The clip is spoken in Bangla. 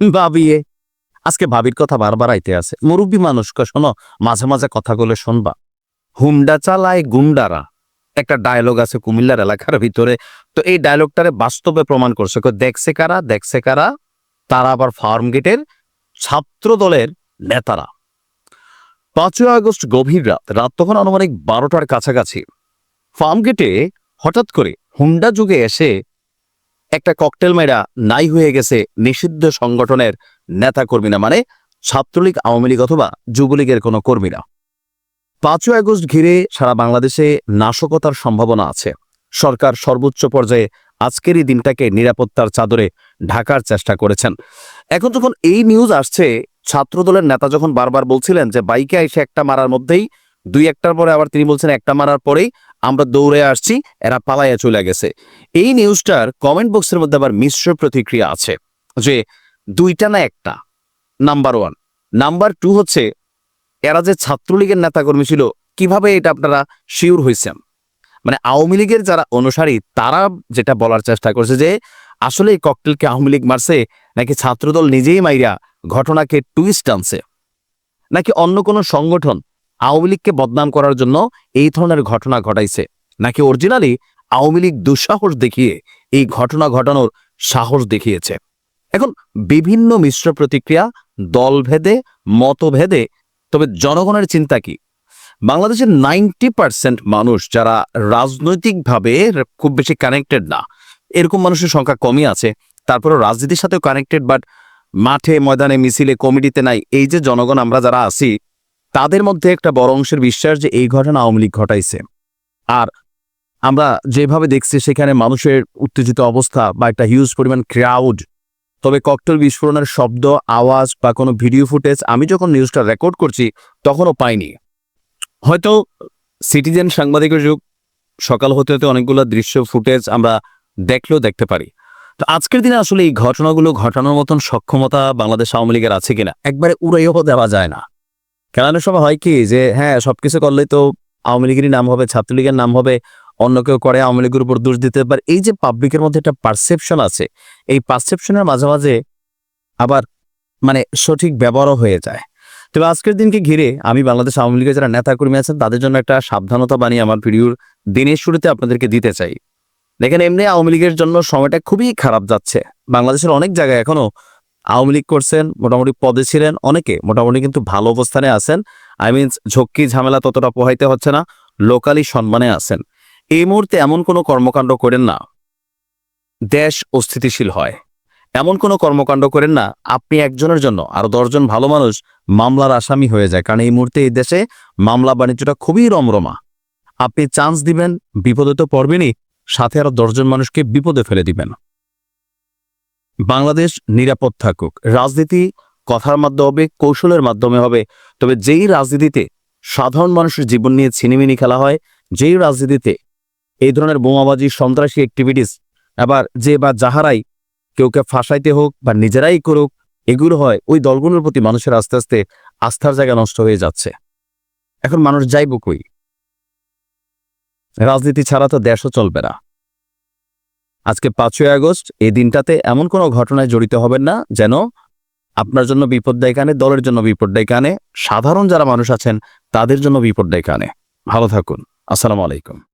ভাবিয়ে আজকে ভাবির কথা বারবার আইতে আছে। মুরব্বী মানুষকে শোনো, মাঝে মাঝে কথাগুলো শুনবা। হুন্ডা চালায় গুন্ডারা একটা ডায়লগ আছে কুমিল্লার এলাকার ভিতরে। তো এই ডায়লগটারে বাস্তবে প্রমাণ করছে দেখছে কারা দেখছে কারা? তারা আবার ফার্ম গেটের ছাত্র দলের নেতারা। পাঁচই আগস্ট গভীর রাত রাত তখন আনুমানিক বারোটার কাছাকাছি। ফার্ম গেটে হঠাৎ করে হুন্ডা যুগে এসে একটা ককটেল মেয়েরা নাই হয়ে গেছে নিষিদ্ধ সংগঠনের নেতা কর্মীরা মানে ছাত্রলীগ, আওয়ামী লীগ অথবা যুবলীগের কোনো কর্মীরা। পাঁচই আগস্ট ঘিরে সারা বাংলাদেশে নাশকতার সম্ভাবনা আছে। সরকার সর্বোচ্চ পর্যায়ে আজকের এই দিনটাকে নিরাপত্তার চাদরে ঢাকার চেষ্টা করেছেন। এখন যখন এই নিউজ আসছে, ছাত্রদলের নেতা যখন বারবার বলছিলেন যে বাইকে এসে একটা মারার মধ্যেই দুই একটার পরে আবার তিনি বলছেন, একটা মারার পরেই আমরা দৌড়ে আসছি, এরা পালাইয়া চলে গেছে। এই নিউজটার কমেন্ট বক্সের মধ্যে আবার মিশ্র প্রতিক্রিয়া আছে যে দুইটা না একটা? নাম্বার ওয়ান নাম্বার টু হচ্ছে, এরা যে ছাত্রলীগের নেতাকর্মী ছিল, কীভাবে এটা আপনারা শিওর হয়েছেন মানে আওয়ামী লীগের যারা অনুসারী, তারা যেটা বলার চেষ্টা করছে যে, আসলে এই ককটেলকে আওয়ামী লীগ মারছে নাকি ছাত্রদল নিজেই মাইরা ঘটনাকে টুইস্ট আনছে? নাকি অন্য কোনো সংগঠন আওয়ামী লীগকে বদনাম করার জন্য এই ধরনের ঘটনা ঘটাইছে। নাকি অরিজিনালি আওয়ামী লীগ দুঃসাহস দেখিয়ে এই ঘটনা ঘটানোর সাহস দেখিয়েছে? এখন বিভিন্ন মিশ্র প্রতিক্রিয়া, দলভেদে, মতভেদে, তবে জনগণের চিন্তা কি? বাংলাদেশের নাইনটি পার্সেন্ট মানুষ যারা রাজনৈতিকভাবে খুব বেশি কানেক্টেড না, এরকম মানুষের সংখ্যা কমই আছে তারপরে রাজনীতির সাথেও কানেক্টেড বাট মাঠে, ময়দানে, মিছিলে, কমিটিতে নাই, এই যে জনগণ আমরা যারা আছি তাদের মধ্যে একটা বড় অংশের বিশ্বাস যে এই ঘটনা আওয়ামী লীগ ঘটাইছে। আর আমরা যেভাবে দেখছি সেখানে মানুষের উত্তেজিত অবস্থা বা একটা হিউজ পরিমাণ ক্রাউড তবে ককটেল বিস্ফোরণের শব্দ, আওয়াজ বা কোনো ভিডিও ফুটেজ আমি যখন নিউজটা রেকর্ড করছি, তখনও পাইনি। হয়তো সিটিজেন সাংবাদিকের যুগ, সকাল হতে হতে অনেকগুলো দৃশ্য ফুটেজ আমরা দেখলেও দেখতে পারি। তো আজকের দিনে আসলে এই ঘটনাগুলো ঘটানোর মতন সক্ষমতা বাংলাদেশ আওয়ামী লীগের আছে কিনা, একবারে উড়াইও দেওয়া যায় না। অনেক সময় হয় কি যে হ্যাঁ সবকিছু করলেই তো আওয়ামী লীগেরই নাম হবে, ছাত্রলীগের নাম হবে, অন্য কেউ করে আওয়ামী লীগের উপর দোষ দিতে পারে। এই যে পাবলিকের মধ্যে একটা পারসেপশন আছে, এই পারসেপশনের মাঝে মাঝে আবার মানে সঠিক ব্যবহারও হয়ে যায়। তবে আজকের দিনকে ঘিরে আমি বাংলাদেশ আওয়ামী লীগের যারা নেতাকর্মী আছেন, তাদের জন্য একটা সাবধানতা বানিয়ে আমার ভিডিওর দিনের শুরুতে আপনাদেরকে দিতে চাই। দেখেন, এমনি আওয়ামী লীগের জন্য সময়টা খুবই খারাপ যাচ্ছে। বাংলাদেশের অনেক জায়গায় এখনও আওয়ামী লীগ করছেন, মোটামুটি পদে ছিলেন অনেকে, মোটামুটি কিন্তু ভালো অবস্থানে আছেন। আই মিনস ঝক্কি ঝামেলা ততটা পোহাইতে হচ্ছে না, লোকালি সম্মানে আছেন। এই মুহূর্তে এমন কোনো কর্মকাণ্ড করেন না, দেশ অস্থিতিশীল হয়। এমন কোনো কর্মকাণ্ড করেন না, আপনি একজনের জন্য, আরও দশজন ভালো মানুষ মামলার আসামি হয়ে যায়, কারণ এই মুহূর্তে এই দেশে মামলা বাণিজ্যটা খুবই রমরমা। আপনি চান্স দিবেন, বিপদে তো পড়বেনই, সাথে আরও দশজন মানুষকে বিপদে ফেলে দিবেন। বাংলাদেশ নিরাপদ থাকুক। রাজনীতি কথার মাধ্যমে হবে, কৌশলের মাধ্যমে হবে। তবে যেই রাজনীতিতে সাধারণ মানুষের জীবন নিয়ে ছিনিমিনি খেলা হয়, যেই রাজনীতিতে এই ধরনের বোমাবাজি, সন্ত্রাসী অ্যাক্টিভিটিস আবার যে বা যাহারাই কেউ কেউকে ফাঁসাইতে হোক বা নিজেরাই করুক, এগুলো হয়, ওই দলগুলোর প্রতি মানুষের আস্তে আস্তে আস্থার জায়গা নষ্ট হয়ে যাচ্ছে। এখন মানুষ যাইব কই? রাজনীতি ছাড়া তো দেশও চলবে না। আজকে পাঁচই আগস্ট, এই দিনটাতে এমন কোনো ঘটনায় জড়িত হবেন না যেন আপনার জন্য বিপদ ডেকে আনে দলের জন্য বিপদ ডেকে আনে সাধারণ যারা মানুষ আছেন তাদের জন্য বিপদ ডেকে আনে ভালো থাকুন। আসসালামু আলাইকুম।